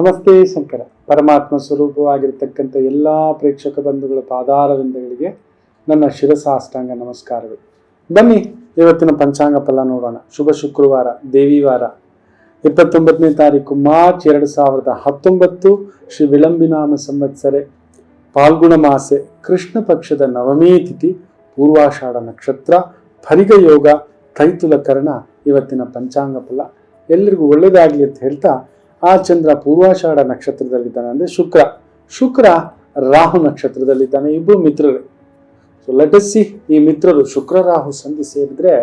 ನಮಸ್ತೆ ಶಂಕರ. ಪರಮಾತ್ಮ ಸ್ವರೂಪವಾಗಿರ್ತಕ್ಕಂಥ ಎಲ್ಲ ಪ್ರೇಕ್ಷಕ ಬಂಧುಗಳ ಪಾದಾರವಿಂದಗಳಿಗೆ ನನ್ನ ಶಿರಸಾಷ್ಟಾಂಗ ನಮಸ್ಕಾರಗಳು. ಬನ್ನಿ, ಇವತ್ತಿನ ಪಂಚಾಂಗ ಫಲ ನೋಡೋಣ. ಶುಭ ಶುಕ್ರವಾರ ದೇವಿವಾರ ಇಪ್ಪತ್ತೊಂಬತ್ತನೇ ತಾರೀಕು, ಮಾರ್ಚ್ ಎರಡು ಸಾವಿರದ ಹತ್ತೊಂಬತ್ತು, ಶ್ರೀ ವಿಳಂಬಿನಾಮ ಸಂವತ್ಸರೆ. ಪಾಲ್ಗುಣ ಮಾಸೆ, ಕೃಷ್ಣ ಪಕ್ಷದ ನವಮೇ ತಿಥಿ, ಪೂರ್ವಾಷಾಢ ನಕ್ಷತ್ರ, ಫರಿಗ ಯೋಗ, ತೈತುಲಕರ್ಣ, ಇವತ್ತಿನ ಪಂಚಾಂಗ ಫಲ. ಎಲ್ಲರಿಗೂ ಒಳ್ಳೆಯದಾಗಲಿ ಅಂತ ಹೇಳ್ತಾ ಆ ಚಂದ್ರ ಪೂರ್ವಾಷಾಢ ನಕ್ಷತ್ರದಲ್ಲಿದ್ದಾನೆ ಅಂದರೆ ಶುಕ್ರ. ಶುಕ್ರ ರಾಹು ನಕ್ಷತ್ರದಲ್ಲಿದ್ದಾನೆ ಇಬ್ಬರು ಮಿತ್ರರು. ಸೊ ಲಟಸ್ಸಿ ಈ ಮಿತ್ರರು ಶುಕ್ರ ರಾಹು ಸಂಧಿ ಸೇರಿದ್ರೆ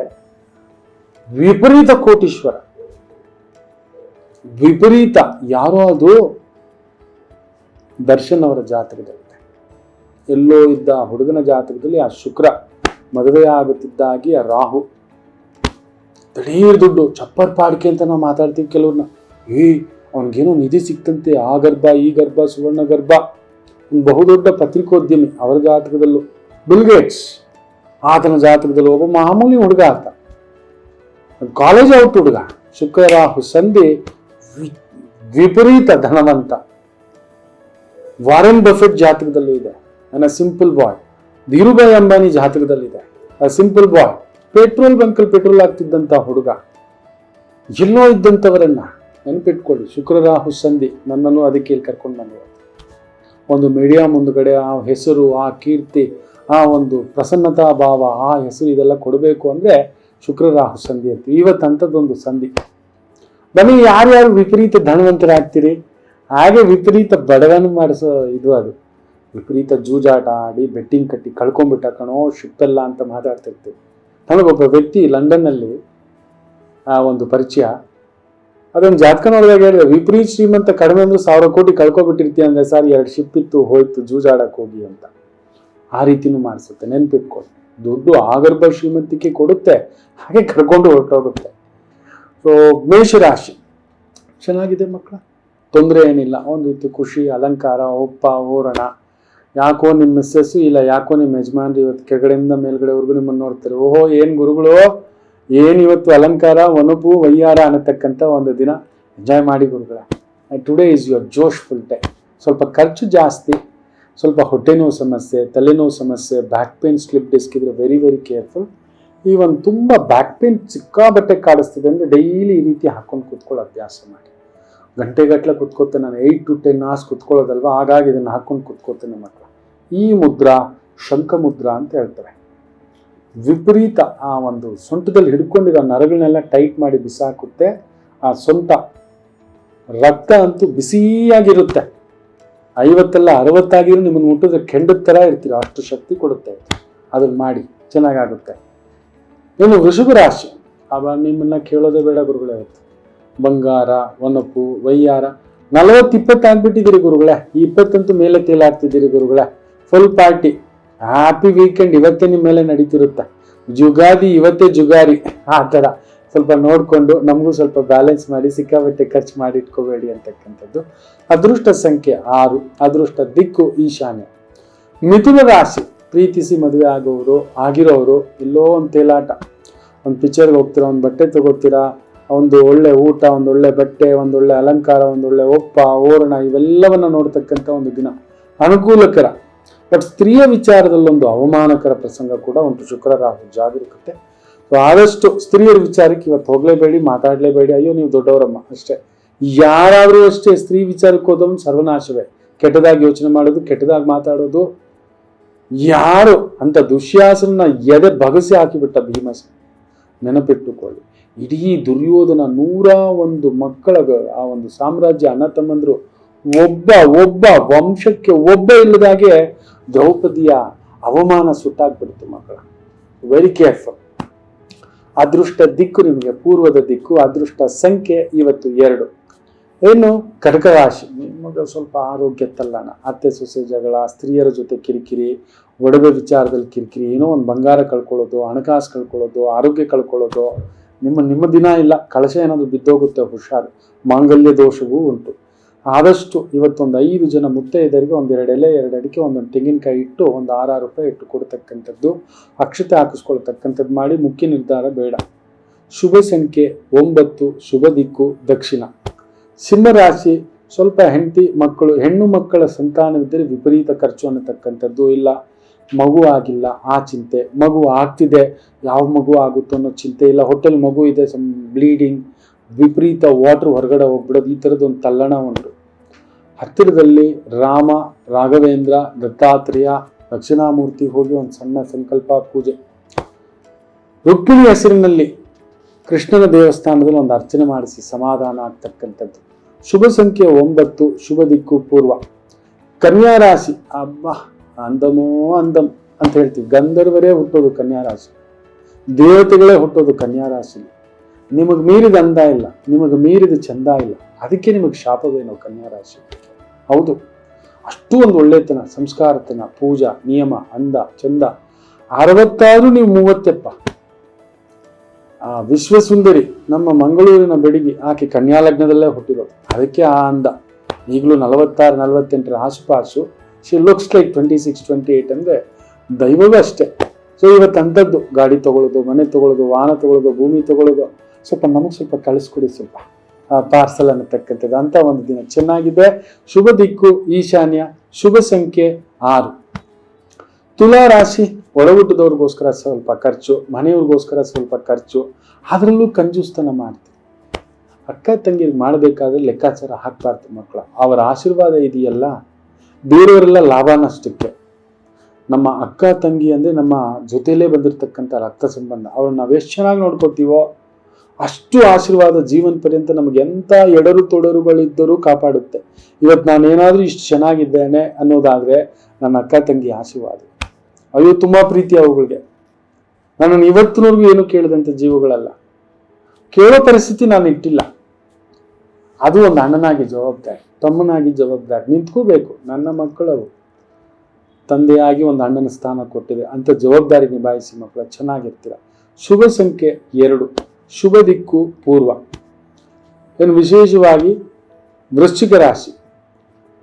ವಿಪರೀತ ಕೋಟೀಶ್ವರ. ವಿಪರೀತ, ಯಾರೋ ಅದು ದರ್ಶನ್ ಅವರ ಜಾತಕದಲ್ಲಿದೆ. ಎಲ್ಲೋ ಇದ್ದ ಹುಡುಗನ ಜಾತಕದಲ್ಲಿ ಆ ಶುಕ್ರ ಮದುವೆ ಆಗುತ್ತಿದ್ದಾಗಿ ಆ ರಾಹು. ದಿಢೀರ್ ದುಡ್ಡು, ಚಪ್ಪರ್ ಪಾಡಿಕೆ ಅಂತ ನಾವು ಮಾತಾಡ್ತೀವಿ ಕೆಲವ್ರನ್ನ. ಏ ಅವನಿಗೇನೋ ನಿಧಿ ಸಿಕ್ತಂತೆ, ಆ ಗರ್ಭ, ಈ ಗರ್ಭ, ಸುವರ್ಣ ಗರ್ಭ. ಬಹುದೊಡ್ಡ ಪತ್ರಿಕೋದ್ಯಮಿ ಅವರ ಜಾತಕದಲ್ಲೂ. ಬಿಲ್ಗೇಟ್ಸ್ ಆತನ ಜಾತಕದಲ್ಲೂ ಒಬ್ಬ ಮಾಮೂಲಿ ಹುಡುಗ ಆತ. ಕಾಲೇಜ್ ಔಟ್ ಹುಡುಗ. ಶುಕ್ರ ರಾಹು, ಸಂಧಿ ವಿಪರೀತ ಧನವಂತ. ವಾರೆನ್ ಬಫೆಟ್ ಜಾತಕದಲ್ಲೂ ಇದೆ. ನನ್ನ ಸಿಂಪಲ್ ಬಾಯ್ ಧೀರುಭಾಯ್ ಅಂಬಾನಿ ಜಾತಕದಲ್ಲಿದೆ ಸಿಂಪಲ್ ಬಾಯ್ ಪೆಟ್ರೋಲ್ ಬಂಕಲ್ಲಿ ಪೆಟ್ರೋಲ್ ಆಗ್ತಿದ್ದಂಥ ಹುಡುಗ. ಎಲ್ಲೋ ಇದ್ದಂಥವರನ್ನ ನೆನಪಿಟ್ಕೊಳ್ಳಿ ಶುಕ್ರ ರಾಹು ಸಂಧಿ ನನ್ನನ್ನು ಅದಕ್ಕೆ ಇಲ್ಲಿ ಕರ್ಕೊಂಡು ಬಂದಿರೋದು ಒಂದು ಮೀಡಿಯಾ ಮುಂದುಗಡೆ ಆ ಹೆಸರು, ಆ ಕೀರ್ತಿ, ಆ ಒಂದು ಪ್ರಸನ್ನತಾ ಭಾವ, ಆ ಹೆಸರು ಇದೆಲ್ಲ ಕೊಡಬೇಕು ಅಂದರೆ ಶುಕ್ರ ರಾಹು ಸಂಧಿ ಅಂತ ಇವತ್ತು ಅಂಥದ್ದೊಂದು ಸಂಧಿ. ಬನ್ನಿ, ಯಾರ್ಯಾರು ವಿಪರೀತ ಧನವಂತರಾಗ್ತೀರಿ? ಹಾಗೆ ವಿಪರೀತ ಬಡವನ ಮಾಡಿಸೋ ಇದು ಅದು. ವಿಪರೀತ ಜೂಜಾಟ ಆಡಿ ಬೆಟ್ಟಿಂಗ್ ಕಟ್ಟಿ ಕಳ್ಕೊಂಡ್ಬಿಟ್ಟ ಕಣೋ ಶಿಪ್ಪಲ್ಲ ಅಂತ ಮಾತಾಡ್ತಿರ್ತೀವಿ. ನಮಗೊಬ್ಬ ವ್ಯಕ್ತಿ ಲಂಡನ್ನಲ್ಲಿ ಆ ಒಂದು ಪರಿಚಯ. ಅದೊಂದು ಜಾತಕ ನೋಡಿದಾಗ ಹೇಳಿದ್ರೆ, ವಿಪರೀತ ಶ್ರೀಮಂತ, ಕಡಿಮೆ ಅಂದ್ರೆ ಸಾವಿರ ಕೋಟಿ ಕಳ್ಕೊಬಿಟ್ಟಿರ್ತೀಯ ಅಂದ್ರೆ ಸರ್, ಎರಡು ಶಿಪ್ ಇತ್ತು, ಹೋಯ್ತು, ಜೂಜಾಡಕ್ ಹೋಗಿ ಅಂತ. ಆ ರೀತಿನೂ ಮಾಡಿಸುತ್ತೆ, ನೆನ್ಪಿಟ್ಕೊಳ್ಳಿ. ದುಡ್ಡು ಆಗರ್ಭ ಶ್ರೀಮಂತಿಕೆ ಕೊಡುತ್ತೆ, ಹಾಗೆ ಕರ್ಕೊಂಡು ಹೊರಟೋಗುತ್ತೆ. ಸೊ ಮೇಷರಾಶಿ. ಚೆನ್ನಾಗಿದೆ ಮಕ್ಕಳ? ತೊಂದರೆ ಏನಿಲ್ಲ, ಒಂದು ರೀತಿ ಖುಷಿ, ಅಲಂಕಾರ, ಒಪ್ಪ ಓರಣ ಯಾಕೋ ನಿಮ್ಮ ಮಿಸ್ಸಸ್ಸು ಇಲ್ಲ, ಯಾಕೋ ನಿಮ್ಮ ಯಜಮಾನ್ರಿ ಇವತ್ತು ಕೆಳಗಡೆಯಿಂದ ಮೇಲ್ಗಡೆವರೆಗೂ ನಿಮ್ಮನ್ನು ನೋಡ್ತಾರೆ. ಓಹೋ, ಏನು ಗುರುಗಳು? ಏನು ಇವತ್ತು ಅಲಂಕಾರ ಒನಪು ವೈಯಾರ ಅನ್ನತಕ್ಕಂಥ ಒಂದು ದಿನ ಎಂಜಾಯ್ ಮಾಡಿ ಗುರುಗಳ. ಟುಡೇ ಈಸ್ ಯುವರ್ ಜೋಶ್ ಫುಲ್ ಟೈಮ್ ಸ್ವಲ್ಪ ಖರ್ಚು ಜಾಸ್ತಿ, ಸ್ವಲ್ಪ ಹೊಟ್ಟೆ ನೋವು ಸಮಸ್ಯೆ ತಲೆನೋವು ಸಮಸ್ಯೆ ಬ್ಯಾಕ್ ಪೇನ್ ಸ್ಲಿಪ್ ಡಿಸ್ಕ್ ಇದ್ರೆ ವೆರಿ ವೆರಿ ಕೇರ್ಫುಲ್ ಈ ಒಂದು ತುಂಬ ಬ್ಯಾಕ್ ಪೇನ್ ಸಿಕ್ಕಾಬಟ್ಟೆ ಕಾಡಿಸ್ತಿದೆ ಅಂದರೆ ಡೈಲಿ ಈ ರೀತಿ ಹಾಕೊಂಡು ಕೂತ್ಕೊಳ್ಳೋ ಅಭ್ಯಾಸ ಮಾಡಿ. ಗಂಟೆಗಟ್ಟಲೆ ಕುತ್ಕೋತೇನೆ ನಾನು ಏಯ್ಟ್ ಟು ಟೆನ್ ಅವರ್ಸ್ ಕುತ್ಕೊಳ್ಳೋದಲ್ವ? ಹಾಗಾಗಿ ಇದನ್ನು ಹಾಕೊಂಡು ಕುತ್ಕೋತೇನೆ ಹತ್ರ ಈ ಮುದ್ರಾ ಶಂಖ ಮುದ್ರಾ ಅಂತ ಹೇಳ್ತಾರೆ. ವಿಪರೀತ ಆ ಒಂದು ಸೊಂಟದಲ್ಲಿ ಹಿಡ್ಕೊಂಡಿರೋ ನರಗಳನ್ನೆಲ್ಲ ಟೈಟ್ ಮಾಡಿ ಬಿಸಾಕುತ್ತೆ. ಆ ಸೊಂಟ ರಕ್ತ ಅಂತೂ ಬಿಸಿಯಾಗಿರುತ್ತೆ. ಐವತ್ತಲ್ಲ ಅರವತ್ತಾಗಿರೋ ನಿಮ್ಮನ್ನು ಮುಟ್ಟಿದ್ರೆ ಕೆಂಡದ ಥರ ಇರ್ತೀರ, ಅಷ್ಟು ಶಕ್ತಿ ಕೊಡುತ್ತೆ. ಅದನ್ನ ಮಾಡಿ, ಚೆನ್ನಾಗಾಗುತ್ತೆ. ಇನ್ನು ವೃಷಭ ರಾಶಿ, ಅವ ನಿಮ್ಮನ್ನು ಕೇಳೋದೇ ಬೇಡ ಗುರುಗಳೇ ಇವತ್ತು. ಬಂಗಾರ, ಒನಪು ವಯ್ಯಾರ ನಲವತ್ತು ಇಪ್ಪತ್ತು ಗುರುಗಳೇ. ಈ ಇಪ್ಪತ್ತಂತೂ ಮೇಲೆ ತೇಲಾಗ್ತಿದ್ದೀರಿ ಗುರುಗಳೇ. ಫುಲ್ ಪಾರ್ಟಿ ಹ್ಯಾಪಿ ವೀಕೆಂಡ್ ಇವತ್ತೇ ನಿಮ್ಮ ಮೇಲೆ ನಡೀತಿರುತ್ತೆ. ಜುಗಾದಿ, ಇವತ್ತೇ ಜುಗಾರಿ. ಆ ಥರ. ಸ್ವಲ್ಪ ನೋಡಿಕೊಂಡು ನಮಗೂ ಸ್ವಲ್ಪ ಬ್ಯಾಲೆನ್ಸ್ ಮಾಡಿ ಸಿಕ್ಕಾಬಟ್ಟೆ ಖರ್ಚು ಮಾಡಿ ಇಟ್ಕೋಬೇಡಿ ಅಂತಕ್ಕಂಥದ್ದು. ಅದೃಷ್ಟ ಸಂಖ್ಯೆ ಆರು. ಅದೃಷ್ಟ ದಿಕ್ಕು ಈಶಾನ್ಯ. ಮಿಥುನ ರಾಶಿ. ಪ್ರೀತಿಸಿ ಮದುವೆ ಆಗೋರು ಆಗಿರೋರು ಎಲ್ಲೋ ಒಂದು ತೇಲಾಟ. ಒಂದು ಪಿಕ್ಚರ್ಗೆ ಹೋಗ್ತೀರಾ, ಒಂದು ಬಟ್ಟೆ ತಗೋತೀರಾ, ಒಂದು ಒಳ್ಳೆ ಊಟ, ಒಂದು ಒಳ್ಳೆ ಬಟ್ಟೆ, ಒಂದು ಒಳ್ಳೆ ಅಲಂಕಾರ, ಒಂದು ಒಳ್ಳೆ ಒಪ್ಪ, ಓರಣ, ಇವೆಲ್ಲವನ್ನು ನೋಡ್ತಕ್ಕಂಥ ಒಂದು ದಿನ. ಅನುಕೂಲಕರ. ಬಟ್ ಸ್ತ್ರೀಯ ವಿಚಾರದಲ್ಲೊಂದು ಅವಮಾನಕರ ಪ್ರಸಂಗ ಕೂಡ ಉಂಟು. ಶುಕ್ರ, ರಾಹು ಜಾಗರೂಕತೆ. ಸೊ ಆದಷ್ಟು ಸ್ತ್ರೀಯರ ವಿಚಾರಕ್ಕೆ ಇವತ್ತು ಹೋಗ್ಲೇಬೇಡಿ, ಮಾತಾಡಲೇಬೇಡಿ. ಅಯ್ಯೋ, ನೀವು ದೊಡ್ಡವರಮ್ಮ ಅಷ್ಟೇ. ಯಾರಾದರೂ ಅಷ್ಟೇ ಸ್ತ್ರೀ ವಿಚಾರಕ್ಕೆ ಹೋದವನು ಸರ್ವನಾಶವೇ. ಕೆಟ್ಟದಾಗಿ ಯೋಚನೆ ಮಾಡೋದು, ಕೆಟ್ಟದಾಗಿ ಮಾತಾಡೋದು. ಯಾರು ಅಂತ ದುಶ್ಯಾಸನ ಎದೆ ಬಗಸಿ ಹಾಕಿಬಿಟ್ಟ ಭೀಮಸ ನೆನಪಿಟ್ಟುಕೊಳ್ಳಿ. ಇಡೀ ದುರ್ಯೋಧನ ನೂರ ಒಂದು ಮಕ್ಕಳ ಆ ಒಂದು ಸಾಮ್ರಾಜ್ಯ ಅಣ್ಣ ತಮ್ಮಂದ್ರು ಒಬ್ಬ ಒಬ್ಬ ವಂಶಕ್ಕೆ ಒಬ್ಬ ಇಲ್ಲದಾಗೆ ದ್ರೌಪದಿಯ ಅವಮಾನ ಸುಟ್ಟಾಗ್ಬಿಡ್ತು ಮಕ್ಕಳ. ವೆರಿ ಕೇರ್ಫುಲ್ ಅದೃಷ್ಟ ದಿಕ್ಕು ನಿಮಗೆ, ಪೂರ್ವದ ದಿಕ್ಕು, ಅದೃಷ್ಟ ಸಂಖ್ಯೆ ಇವತ್ತು ಎರಡು. ಏನು? ಕರ್ಕ ರಾಶಿ ನಿಮಗೆ ಸ್ವಲ್ಪ ಆರೋಗ್ಯ ತಲ್ಲಣ ಅತ್ತೆ ಸೊಸೆ ಜಗಳ, ಸ್ತ್ರೀಯರ ಜೊತೆ ಕಿರಿಕಿರಿ, ಒಡವೆ ವಿಚಾರದಲ್ಲಿ ಕಿರಿಕಿರಿ, ಏನೋ ಒಂದು ಬಂಗಾರ ಕಳ್ಕೊಳ್ಳೋದು, ಹಣಕಾಸು ಕಳ್ಕೊಳ್ಳೋದು, ಆರೋಗ್ಯ ಕಳ್ಕೊಳ್ಳೋದು. ನಿಮ್ಮ ನಿಮ್ಮ ದಿನ ಇಲ್ಲ. ಕಳಶ ಏನಾದರೂ ಬಿದ್ದೋಗುತ್ತೆ, ಹುಷಾರು. ಮಾಂಗಲ್ಯ ದೋಷವೂ ಉಂಟು. ಆದಷ್ಟು ಇವತ್ತೊಂದು ಐದು ಜನ ಮುತ್ತೈದರಿಗೆ ಒಂದೆರಡು ಎಲೆ, ಎರಡು ಅಡಿಕೆ, ಒಂದೊಂದು ತೆಂಗಿನಕಾಯಿ ಇಟ್ಟು ಒಂದು ಆರಾರು ರೂಪಾಯಿ ಇಟ್ಟು ಕೊಡ್ತಕ್ಕಂಥದ್ದು, ಅಕ್ಷತೆ ಹಾಕಿಸ್ಕೊಳ್ತಕ್ಕಂಥದ್ದು ಮಾಡಿ ಮುಖ್ಯ ನಿರ್ಧಾರ ಬೇಡ. ಶುಭ ಸಂಖ್ಯೆ ಒಂಬತ್ತು, ಶುಭ ದಿಕ್ಕು ದಕ್ಷಿಣ. ಸಿಂಹರಾಶಿ ಸ್ವಲ್ಪ ಹೆಂಡತಿ ಮಕ್ಕಳು, ಹೆಣ್ಣು ಮಕ್ಕಳ ಸಂತಾನವಿದ್ದರೆ ವಿಪರೀತ ಖರ್ಚು ಅನ್ನತಕ್ಕಂಥದ್ದು ಇಲ್ಲ. ಮಗು ಆಗಿಲ್ಲ, ಆ ಚಿಂತೆ. ಮಗು ಆಗ್ತಿದೆ, ಯಾವ ಮಗು ಆಗುತ್ತೋ ಅನ್ನೋ ಚಿಂತೆ ಇಲ್ಲ. ಹೋಟೆಲ್ ಮಗು ಇದೆ ಸಮ್ ಬ್ಲೀಡಿಂಗ್ ವಿಪರೀತ ವಾಟರ್ ಹೊರಗಡೆ ಹೋಗ್ಬಿಡೋದು. ಈ ಥರದ್ದು ಒಂದು ತಲ್ಲಣ ಉಂಟು. ಹತ್ತಿರದಲ್ಲಿ ರಾಮ, ರಾಘವೇಂದ್ರ, ದತ್ತಾತ್ರೇಯ, ದಕ್ಷಿಣಾಮೂರ್ತಿ ಹೋಗಿ ಒಂದು ಸಣ್ಣ ಸಂಕಲ್ಪ ಪೂಜೆ. ರುಕ್ಮಿಣಿ ಹೆಸರಿನಲ್ಲಿ ಕೃಷ್ಣನ ದೇವಸ್ಥಾನದಲ್ಲಿ ಒಂದು ಅರ್ಚನೆ ಮಾಡಿಸಿ ಸಮಾಧಾನ ಆಗ್ತಕ್ಕಂಥದ್ದು. ಶುಭ ಸಂಖ್ಯೆ ಒಂಬತ್ತು, ಶುಭ ದಿಕ್ಕು ಪೂರ್ವ. ಕನ್ಯಾ ರಾಶಿ. ಅಬ್ಬಾ, ಅಂದಮೋ ಅಂದಮ್ ಅಂತ ಹೇಳ್ತೀವಿ. ಗಂಧರ್ವರೇ ಹುಟ್ಟೋದು ಕನ್ಯಾ ರಾಶಿ. ದೇವತೆಗಳೇ ಹುಟ್ಟೋದು ಕನ್ಯಾ ರಾಶಿ ನಿಮಗೆ ಮೀರಿದ ಅಂದ ಇಲ್ಲ, ನಿಮಗೆ ಮೀರಿದ ಚಂದ ಇಲ್ಲ. ಅದಕ್ಕೆ ನಿಮಗೆ ಶಾಪವೇನೋ ಕನ್ಯಾ ರಾಶಿ. ಹೌದು, ಅಷ್ಟು ಒಂದು ಒಳ್ಳೆತನ, ಸಂಸ್ಕಾರತನ, ಪೂಜಾ, ನಿಯಮ, ಅಂದ, ಚಂದ. ಅರವತ್ತಾರು ನೀವು ಮೂವತ್ತೆಪ್ಪ. ಆ ವಿಶ್ವಸುಂದರಿ, ನಮ್ಮ ಮಂಗಳೂರಿನ ಬೆಡಿಗೆ ಆಕೆ ಕನ್ಯಾ ಲಗ್ನದಲ್ಲೇ ಹುಟ್ಟಿರೋದು. ಅದಕ್ಕೆ ಆ ಅಂದ. ಈಗಲೂ ನಲವತ್ತಾರು, ನಲವತ್ತೆಂಟರ ಆಸುಪಾಸು. She looks like twenty six twenty eight ಅಂದರೆ ದೈವವೂ ಅಷ್ಟೇ. ಸೊ ಇವತ್ತು ಅಂಥದ್ದು ಗಾಡಿ ತಗೊಳ್ಳೋದು ಮನೆ ತಗೊಳ್ಳೋದು ವಾಹನ ತಗೊಳ್ಳೋದು ಭೂಮಿ ತಗೊಳ್ಳೋದು ಸ್ವಲ್ಪ ನಮಗೆ ಸ್ವಲ್ಪ ಕಳಿಸ್ಕೊಡಿ ಸ್ವಲ್ಪ. ಪಾರ್ಸಲ್ ಅನ್ನತಕ್ಕಂಥದ್ದು ಅಂತ ಒಂದು ದಿನ ಚೆನ್ನಾಗಿದೆ. ಶುಭ ದಿಕ್ಕು, ಈಶಾನ್ಯ, ಶುಭ ಸಂಖ್ಯೆ ಆರು. ತುಲಾ ರಾಶಿ ಒಳಗುಟ್ಟದವ್ರಿಗೋಸ್ಕರ ಸ್ವಲ್ಪ ಖರ್ಚು, ಮನೆಯವ್ರಿಗೋಸ್ಕರ ಸ್ವಲ್ಪ ಖರ್ಚು, ಅದರಲ್ಲೂ ಕಂಜೂಸ್ತನ ಮಾಡ್ತೀವಿ. ಅಕ್ಕ ತಂಗಿಗೆ ಮಾಡಬೇಕಾದ್ರೆ ಲೆಕ್ಕಾಚಾರ ಹಾಕ್ಬಾರ್ದು ಮಕ್ಕಳು ಅವರ ಆಶೀರ್ವಾದ ಇದೆಯಲ್ಲ? ಬೇರೆಯವರೆಲ್ಲ ಲಾಭ ನಷ್ಟಕ್ಕೆ ನಮ್ಮ ಅಕ್ಕ ತಂಗಿ ಅಂದರೆ ನಮ್ಮ ಜೊತೆಯಲ್ಲೇ ಬಂದಿರತಕ್ಕಂಥ ರಕ್ತ ಸಂಬಂಧ. ಅವ್ರನ್ನ ನಾವು ಎಷ್ಟು ಚೆನ್ನಾಗಿ ನೋಡ್ಕೋತೀವೋ ಅಷ್ಟು ಆಶೀರ್ವಾದ ಜೀವನ ಪರ್ಯಂತ ನಮಗೆ ಎಂಥ ಎಡರು ತೊಡರುಗಳಿದ್ದರೂ ಕಾಪಾಡುತ್ತೆ. ಇವತ್ತು ನಾನೇನಾದರೂ ಇಷ್ಟು ಚೆನ್ನಾಗಿದ್ದೇನೆ ಅನ್ನೋದಾದರೆ ನನ್ನ ಅಕ್ಕ ತಂಗಿ ಆಶೀರ್ವಾದ. ಅಯ್ಯೋ, ತುಂಬ ಪ್ರೀತಿ ಅವುಗಳಿಗೆ. ನನ್ನನ್ನು ಇವತ್ತಿನವರೆಗೂ ಏನು ಕೇಳಿದಂಥ ಜೀವಗಳಲ್ಲ. ಕೇಳೋ ಪರಿಸ್ಥಿತಿ ನಾನು ಇಟ್ಟಿಲ್ಲ. ಅದು ಒಂದು ಅಣ್ಣನಾಗಿ ಜವಾಬ್ದಾರಿ, ತಮ್ಮನಾಗಿ ಜವಾಬ್ದಾರಿ. ನಿಂತ್ಕೋಬೇಕು, ನನ್ನ ಮಕ್ಕಳವು. ತಂದೆಯಾಗಿ ಒಂದು ಅಣ್ಣನ ಸ್ಥಾನ ಕೊಟ್ಟಿದೆ. ಅಂತ ಜವಾಬ್ದಾರಿ ನಿಭಾಯಿಸಿ ಮಕ್ಕಳು, ಚೆನ್ನಾಗಿರ್ತೀರ. ಶುಭ ಸಂಖ್ಯೆ ಎರಡು. ಶುಭ ದಿಕ್ಕು ಪೂರ್ವ. ಏನು ವಿಶೇಷವಾಗಿ ವೃಶ್ಚಿಕ ರಾಶಿ.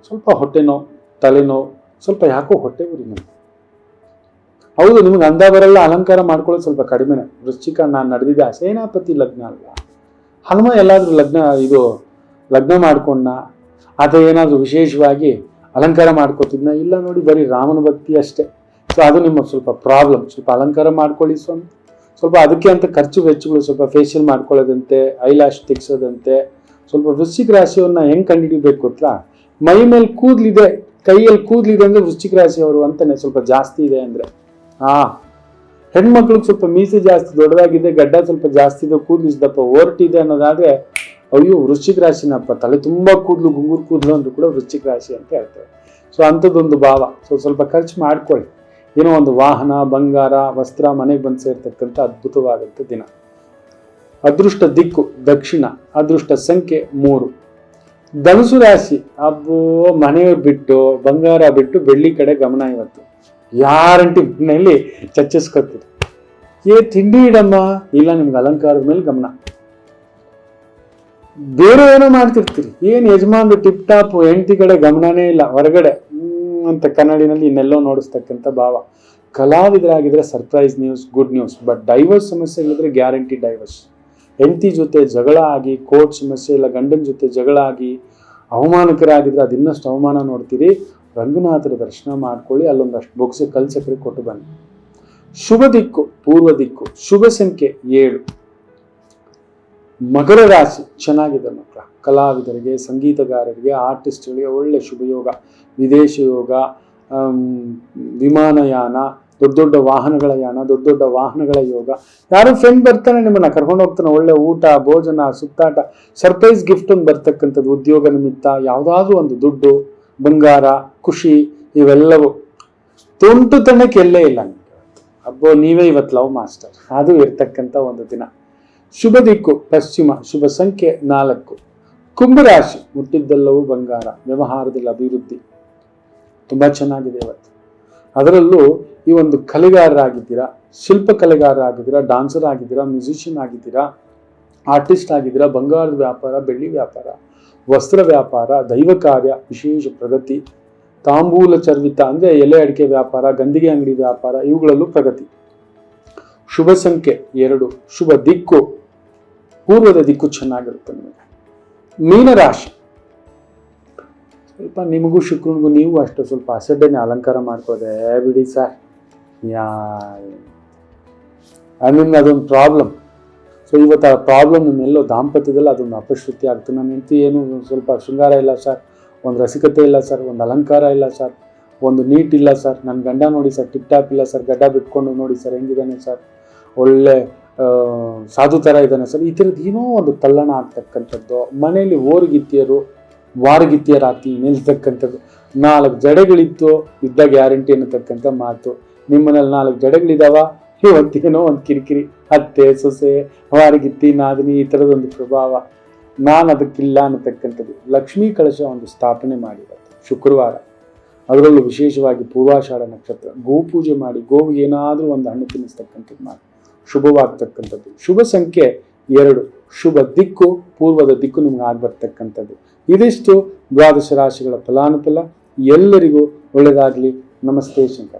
ಸ್ವಲ್ಪ ಹೊಟ್ಟೆನೋ, ತಲೆನೋ, ಸ್ವಲ್ಪ ಯಾಕೋ ಹೊಟ್ಟೆ ಉರಿ ನಮಗೆ. ಹೌದು, ನಿಮ್ಗೆ ಅಂದ ಬರಲ್ಲ ಅಲಂಕಾರ ಮಾಡ್ಕೊಳ್ಳೋದು ಸ್ವಲ್ಪ ಕಡಿಮೆನೆ. ವೃಶ್ಚಿಕ ನಾನು ನಡೆದಿದ್ದೆ ಸೇನಾಪತಿ ಲಗ್ನ ಅಲ್ಲ ಹನುಮ ಎಲ್ಲಾದರೂ ಲಗ್ನ, ಇದು ಲಗ್ನ ಮಾಡ್ಕೊಂಡ ಅಥವಾ ಏನಾದರೂ ವಿಶೇಷವಾಗಿ ಅಲಂಕಾರ ಮಾಡ್ಕೋತಿದ್ನ? ಇಲ್ಲ ನೋಡಿ, ಬರೀ ರಾಮನ ಭಕ್ತಿ ಅಷ್ಟೇ. ಸೊ ಅದು ನಿಮ್ಮ ಸ್ವಲ್ಪ ಪ್ರಾಬ್ಲಮ್ ಸ್ವಲ್ಪ ಅಲಂಕಾರ ಮಾಡ್ಕೊಳ್ಳಿ ಸ್ವಾಮಿ. ಸ್ವಲ್ಪ ಅದಕ್ಕೆ ಅಂತ ಖರ್ಚು ವೆಚ್ಚಗಳು ಸ್ವಲ್ಪ ಫೇಶಿಯಲ್ ಮಾಡ್ಕೊಳ್ಳೋದಂತೆ ಐಲಾಶ್ ತೆಗ್ಸೋದಂತೆ, ಸ್ವಲ್ಪ ವೃಶ್ಚಿಕ ರಾಶಿಯವನ್ನ ಹೆಂಗೆ ಕಂಡುಹಿಡಿಬೇಕು ಗೊತ್ತಾ? ಮೈ ಮೇಲೆ ಕೂದಲಿದೆ, ಕೈಯಲ್ಲಿ ಕೂದಲಿದೆ ಅಂದರೆ ವೃಶ್ಚಿಕ ರಾಶಿಯವರು ಅಂತಾನೆ ಸ್ವಲ್ಪ ಜಾಸ್ತಿ ಇದೆ ಅಂದರೆ. ಹಾ ಹೆಣ್ಮಕ್ಳಿಗೆ ಸ್ವಲ್ಪ ಮೀಸೆ ಜಾಸ್ತಿ, ದೊಡ್ಡದಾಗಿದೆ, ಗಡ್ಡ ಸ್ವಲ್ಪ ಜಾಸ್ತಿ ಇದೆ, ಕೂದಲು ಇದ್ದಪ್ಪ, ಓರ್ಟಿದೆ ಅನ್ನೋದಾದರೆ, ಅಯ್ಯೋ, ವೃಶ್ಚಿಕ ರಾಶಿನಪ್ಪ, ತಲೆ ತುಂಬ ಕೂದಲು, ಗುಂಗುರು ಕೂದಲು ಅಂದ್ರೂ ಕೂಡ ವೃಶ್ಚಿಕ ರಾಶಿ ಅಂತ ಹೇಳ್ತಾರೆ. ಸೊ ಅಂಥದ್ದೊಂದು ಭಾವ. ಸೊ ಸ್ವಲ್ಪ ಖರ್ಚು ಮಾಡ್ಕೊಳ್ಳಿ. ಏನೋ ಒಂದು ವಾಹನ, ಬಂಗಾರ, ವಸ್ತ್ರ ಮನೆಗೆ ಬಂದು ಸೇರ್ತಕ್ಕಂಥ ಅದ್ಭುತವಾದಂಥ ದಿನ. ಅದೃಷ್ಟ ದಿಕ್ಕು, ದಕ್ಷಿಣ, ಅದೃಷ್ಟ ಸಂಖ್ಯೆ ಮೂರು. ಧನುಸು ರಾಶಿ, ಅಬ್ಬೋ, ಮನೆಯವ್ರು ಬಿಟ್ಟು, ಬಂಗಾರ ಬಿಟ್ಟು ಬೆಳ್ಳಿ ಕಡೆ ಗಮನ ಇವತ್ತು. ಯಾರಂಟಿ ಮನೆಯಲ್ಲಿ ಚರ್ಚಿಸ್ಕೊತೀರಿ ಏ ತಿಂಡಿ ಇಡಮ್ಮ, ಇಲ್ಲ ನಿಮ್ಗೆ ಅಲಂಕಾರದ ಮೇಲೆ ಗಮನ. ಬೇರೆ ಏನೋ ಮಾಡ್ತಿರ್ತೀರಿ. ಏನು ಯಜಮಾನ್ರು ಟಿಪ್ ಟಾಪ್ ಹೆಂಡತಿ ಕಡೆ ಗಮನನೇ ಇಲ್ಲ, ಹೊರಗಡೆ. ಅಂತ ಕನ್ನಡಿನಲ್ಲಿ ಇನ್ನೆಲ್ಲೋ ನೋಡಿಸ್ತಕ್ಕಂಥ ಭಾವ. ಕಲಾವಿದರಾಗಿದ್ರೆ surprise news good news but divorce ಸಮಸ್ಯೆಗಳಿದ್ರೆ guarantee divorce ಹೆಂಡತಿ ಜೊತೆ ಜಗಳ ಆಗಿ ಕೋರ್ಟ್ ಸಮಸ್ಯೆ ಇಲ್ಲ, ಗಂಡನ ಜೊತೆ ಜಗಳ ಆಗಿ, ಅವಮಾನಕರಾಗಿದ್ರೆ ಅದಿನ್ನಷ್ಟು ಅವಮಾನ ನೋಡ್ತೀರಿ. ರಂಗನಾಥರ ದರ್ಶನ ಮಾಡ್ಕೊಳ್ಳಿ ಅಲ್ಲೊಂದಷ್ಟು ಬೊಕ್ಸೆ ಕಲ್ಸಕ್ರೆ ಕೊಟ್ಟು ಬನ್ನಿ. ಶುಭ ದಿಕ್ಕು, ಪೂರ್ವ ದಿಕ್ಕು, ಶುಭ ಸಂಖ್ಯೆ ಏಳು. ಮಕರ ರಾಶಿ, ಚೆನ್ನಾಗಿದೆ ಮಕ್ಕಳ. ಕಲಾವಿದರಿಗೆ, ಸಂಗೀತಗಾರರಿಗೆ, ಆರ್ಟಿಸ್ಟ್ಗಳಿಗೆ ಒಳ್ಳೆ ಶುಭಯೋಗ. ವಿದೇಶ ಯೋಗ ವಿಮಾನಯಾನ ದೊಡ್ಡ ದೊಡ್ಡ ವಾಹನಗಳ ಯಾನ, ದೊಡ್ಡ ದೊಡ್ಡ ವಾಹನಗಳ ಯೋಗ. ಯಾರು ಫ್ರೆಂಡ್ ಬರ್ತಾನೆ ನಿಮ್ಮನ್ನ, ಕರ್ಕೊಂಡು ಹೋಗ್ತಾನೆ, ಒಳ್ಳೆ ಊಟ, ಭೋಜನ, ಸುತ್ತಾಟ ಸರ್ಪ್ರೈಸ್ ಗಿಫ್ಟ್ ಒಂದು ಬರ್ತಕ್ಕಂಥದ್ದು, ಉದ್ಯೋಗ ನಿಮಿತ್ತ, ಯಾವುದಾದ್ರೂ ಒಂದು ದುಡ್ಡು, ಬಂಗಾರ, ಖುಷಿ, ಇವೆಲ್ಲವೂ. ತುಂಟುತನಕ್ಕೆ ಎಲ್ಲೇ ಇಲ್ಲ ಅಬ್ಬೋ, ನೀವೇ ಇವತ್ತು ಲವ್ ಮಾಸ್ಟರ್. ಅದು ಇರ್ತಕ್ಕಂಥ ಒಂದು ದಿನ. ಶುಭ ದಿಕ್ಕು, ಪಶ್ಚಿಮ ಶುಭ ಸಂಖ್ಯೆ ನಾಲ್ಕು. ಕುಂಭರಾಶಿ ಮುಟ್ಟಿದ್ದೆಲ್ಲವೂ ಬಂಗಾರ, ವ್ಯವಹಾರದಲ್ಲಿ ಅಭಿವೃದ್ಧಿ. ತುಂಬ ಚೆನ್ನಾಗಿದೆ ಇವತ್ತು. ಅದರಲ್ಲೂ ಈ ಒಂದು ಕಲೆಗಾರರಾಗಿದ್ದೀರಾ, ಶಿಲ್ಪ ಕಲೆಗಾರರಾಗಿದ್ದೀರಾ ಡಾನ್ಸರ್ ಆಗಿದ್ದೀರಾ ಮ್ಯೂಸಿಷಿಯನ್ ಆಗಿದ್ದೀರಾ ಆರ್ಟಿಸ್ಟ್ ಆಗಿದ್ದೀರಾ, ಬಂಗಾರದ ವ್ಯಾಪಾರ, ಬೆಳ್ಳಿ ವ್ಯಾಪಾರ, ವಸ್ತ್ರ ವ್ಯಾಪಾರ, ದೈವ ಕಾರ್ಯ, ವಿಶೇಷ ಪ್ರಗತಿ, ತಾಂಬೂಲ ಚರ್ವಿತ, ಅಂದರೆ ಎಲೆ ಅಡಿಕೆ ವ್ಯಾಪಾರ, ಗಂದಿಗೆ ಅಂಗಡಿ ವ್ಯಾಪಾರ, ಇವುಗಳಲ್ಲೂ ಪ್ರಗತಿ. ಶುಭ ಸಂಖ್ಯೆ ಎರಡು. ಶುಭ ದಿಕ್ಕು. ಪೂರ್ವದ ದಿಕ್ಕು ಚೆನ್ನಾಗಿರುತ್ತೆ ನಿಮಗೆ. ಮೀನರಾಶಿ ಸ್ವಲ್ಪ ನಿಮಗೂ ಶುಕ್ರನಿಗೂ ನೀವು ಅಷ್ಟು ಸ್ವಲ್ಪ ಅಸಡ್ಡೆನೆ ಅಲಂಕಾರ ಮಾಡ್ಕೋದೆ ಬಿಡಿ ಸರ್. ಯಾ ಮೀನ್ ಅದೊಂದು ಪ್ರಾಬ್ಲಮ್ ಸೊ ಇವತ್ತು ಆ ಪ್ರಾಬ್ಲಮ್ ನಿಮ್ಮೆಲ್ಲೋ ದಾಂಪತ್ಯದಲ್ಲಿ ಅದೊಂದು ಅಪಶ್ರುತಿ ಆಗ್ತದೆ ನನ್ನ ಹೆಂಡತಿ ಏನು ಸ್ವಲ್ಪ ಶೃಂಗಾರ ಇಲ್ಲ ಸರ್. ಒಂದು ರಸಿಕತೆ ಇಲ್ಲ ಸರ್. ಒಂದು ಅಲಂಕಾರ ಇಲ್ಲ ಸರ್. ಒಂದು ನೀಟ್ ಇಲ್ಲ ಸರ್. ನನ್ನ ಗಂಡ ನೋಡಿ ಸರ್. ಟಿಪ್ ಟಾಪ್ ಇಲ್ಲ ಸರ್. ಗಡ್ಡ ಬಿಟ್ಕೊಂಡು ನೋಡಿ ಸರ್. ಹೆಂಗಿದ್ದಾನೆ ಸರ್. ಒಳ್ಳೆ ಸಾಧು ಥರ ಇದ್ದಾನೆ ಸರ್. ಈ ಥರದ್ದು ಏನೋ ಒಂದು ತಲ್ಲಣ ಆಗ್ತಕ್ಕಂಥದ್ದು, ಮನೆಯಲ್ಲಿ ಓರ್ಗಿತ್ತಿಯರು ವಾರಗಿತ್ತಿಯರಾತಿ ನಿಲ್ತಕ್ಕಂಥದ್ದು. ನಾಲ್ಕು ಜಡೆಗಳಿತ್ತು, ಇದ್ದ ಗ್ಯಾರಂಟಿ ಅನ್ನತಕ್ಕಂಥ ಮಾತು. ನಿಮ್ಮನೇಲಿ ನಾಲ್ಕು ಜಡೆಗಳಿದಾವ? ಇವತ್ತೇನೋ ಒಂದು ಕಿರಿಕಿರಿ. ಅತ್ತೆ, ಸೊಸೆ, ವಾರಗಿತ್ತಿ, ನಾದಿನಿ, ಈ ಥರದೊಂದು ಪ್ರಭಾವ. ನಾನು ಅದಕ್ಕಿಲ್ಲ ಅನ್ನತಕ್ಕಂಥದ್ದು. ಲಕ್ಷ್ಮೀ ಕಳಶ ಒಂದು ಸ್ಥಾಪನೆ ಮಾಡಿರೋದು ಶುಕ್ರವಾರ. ಅದರಲ್ಲೂ ವಿಶೇಷವಾಗಿ ಪೂರ್ವಾಷಾಢ ನಕ್ಷತ್ರ. ಗೋಪೂಜೆ ಮಾಡಿ, ಗೋವಿಗೆ ಏನಾದರೂ ಒಂದು ಹಣ್ಣು ತಿನ್ನಿಸ್ತಕ್ಕಂಥದ್ದು ಮಾಡಿ ಶುಭವಾಗ್ತಕ್ಕಂಥದ್ದು. ಶುಭ ಸಂಖ್ಯೆ ಎರಡು. ಶುಭ ದಿಕ್ಕು, ಪೂರ್ವದ ದಿಕ್ಕು ನಿಮ್ಗೆ ಆಗ್ಬರ್ತಕ್ಕಂಥದ್ದು. ಇದಿಷ್ಟು ದ್ವಾದಶ ರಾಶಿಗಳ ಫಲಾನುಫಲ. ಎಲ್ಲರಿಗೂ ಒಳ್ಳೆಯದಾಗಲಿ. ನಮಸ್ತೆ ಶಂಕರ.